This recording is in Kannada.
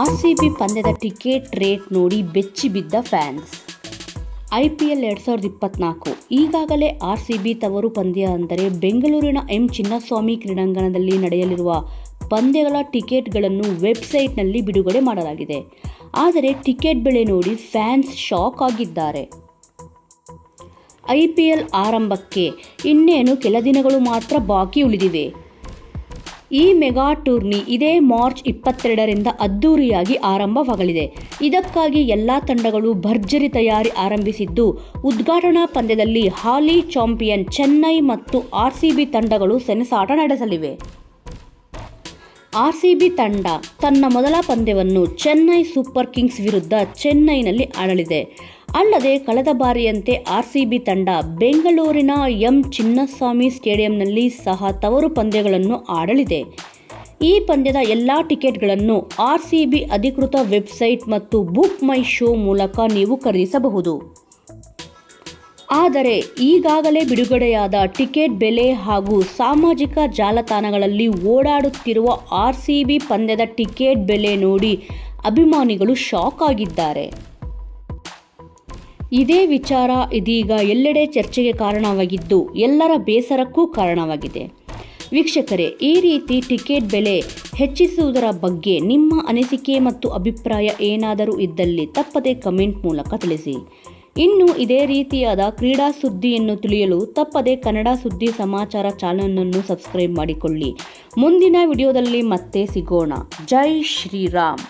ಆರ್ಸಿಬಿ ಪಂದ್ಯದ ಟಿಕೆಟ್ ರೇಟ್ ನೋಡಿ ಬೆಚ್ಚಿ ಬಿದ್ದ ಫ್ಯಾನ್ಸ್. ಐ ಪಿ ಎಲ್ ಎರಡು ಸಾವಿರದ ಇಪ್ಪತ್ನಾಲ್ಕು. ಈಗಾಗಲೇ ಆರ್ ಸಿ ಬಿ ತವರು ಪಂದ್ಯ ಅಂದರೆ ಬೆಂಗಳೂರಿನ ಎಂ ಚಿನ್ನಸ್ವಾಮಿ ಕ್ರೀಡಾಂಗಣದಲ್ಲಿ ನಡೆಯಲಿರುವ ಪಂದ್ಯಗಳ ಟಿಕೆಟ್ಗಳನ್ನು ವೆಬ್ಸೈಟ್ನಲ್ಲಿ ಬಿಡುಗಡೆ ಮಾಡಲಾಗಿದೆ. ಆದರೆ ಟಿಕೆಟ್ ಬೆಲೆ ನೋಡಿ ಫ್ಯಾನ್ಸ್ ಶಾಕ್ ಆಗಿದ್ದಾರೆ. ಐ ಪಿ ಎಲ್ ಆರಂಭಕ್ಕೆ ಇನ್ನೇನು ಕೆಲ ದಿನಗಳು ಮಾತ್ರ ಬಾಕಿ ಉಳಿದಿವೆ. ಈ ಮೆಗಾ ಟೂರ್ನಿ ಇದೇ ಮಾರ್ಚ್ ಇಪ್ಪತ್ತೆರಡರಿಂದ ಅದ್ದೂರಿಯಾಗಿ ಆರಂಭವಾಗಲಿದೆ. ಇದಕ್ಕಾಗಿ ಎಲ್ಲ ತಂಡಗಳು ಭರ್ಜರಿ ತಯಾರಿ ಆರಂಭಿಸಿದ್ದು, ಉದ್ಘಾಟನಾ ಪಂದ್ಯದಲ್ಲಿ ಹಾಲಿ ಚಾಂಪಿಯನ್ ಚೆನ್ನೈ ಮತ್ತು ಆರ್ಸಿಬಿ ತಂಡಗಳು ಸೆಣಸಾಟ ನಡೆಸಲಿವೆ. ಆರ್ಸಿಬಿ ತಂಡ ತನ್ನ ಮೊದಲ ಪಂದ್ಯವನ್ನು ಚೆನ್ನೈ ಸೂಪರ್ ಕಿಂಗ್ಸ್ ವಿರುದ್ಧ ಚೆನ್ನೈನಲ್ಲಿ ಆಡಲಿದೆ. ಅಲ್ಲದೆ ಕಳೆದ ಬಾರಿಯಂತೆ ಆರ್ಸಿಬಿ ತಂಡ ಬೆಂಗಳೂರಿನ ಎಂ ಚಿನ್ನಸ್ವಾಮಿ ಸ್ಟೇಡಿಯಂನಲ್ಲಿ ಸಹ ತವರು ಪಂದ್ಯಗಳನ್ನು ಆಡಲಿದೆ. ಈ ಪಂದ್ಯದ ಎಲ್ಲ ಟಿಕೆಟ್ಗಳನ್ನು ಆರ್ಸಿಬಿ ಅಧಿಕೃತ ವೆಬ್ಸೈಟ್ ಮತ್ತು ಬುಕ್ ಮೈ ಶೋ ಮೂಲಕ ನೀವು ಖರೀದಿಸಬಹುದು. ಆದರೆ ಈಗಾಗಲೇ ಬಿಡುಗಡೆಯಾದ ಟಿಕೆಟ್ ಬೆಲೆ ಹಾಗೂ ಸಾಮಾಜಿಕ ಜಾಲತಾಣಗಳಲ್ಲಿ ಓಡಾಡುತ್ತಿರುವ ಆರ್ಸಿಬಿ ಪಂದ್ಯದ ಟಿಕೆಟ್ ಬೆಲೆ ನೋಡಿ ಅಭಿಮಾನಿಗಳು ಶಾಕ್ ಆಗಿದ್ದಾರೆ. ಇದೇ ವಿಚಾರ ಇದೀಗ ಎಲ್ಲೆಡೆ ಚರ್ಚೆಗೆ ಕಾರಣವಾಗಿದ್ದು ಎಲ್ಲರ ಬೇಸರಕ್ಕೂ ಕಾರಣವಾಗಿದೆ. ವೀಕ್ಷಕರೇ, ಈ ರೀತಿ ಟಿಕೆಟ್ ಬೆಲೆ ಹೆಚ್ಚಿಸುವುದರ ಬಗ್ಗೆ ನಿಮ್ಮ ಅನಿಸಿಕೆ ಮತ್ತು ಅಭಿಪ್ರಾಯ ಏನಾದರೂ ಇದ್ದಲ್ಲಿ ತಪ್ಪದೆ ಕಮೆಂಟ್ ಮೂಲಕ ತಿಳಿಸಿ. ಇನ್ನು ಇದೇ ರೀತಿಯಾದ ಕ್ರೀಡಾ ಸುದ್ದಿಯನ್ನು ತಿಳಿಯಲು ತಪ್ಪದೆ ಕನ್ನಡ ಸುದ್ದಿ ಸಮಾಚಾರ ಚಾನಲನ್ನು ಸಬ್ಸ್ಕ್ರೈಬ್ ಮಾಡಿಕೊಳ್ಳಿ. ಮುಂದಿನ ವಿಡಿಯೋದಲ್ಲಿ ಮತ್ತೆ ಸಿಗೋಣ. ಜೈ ಶ್ರೀರಾಮ್.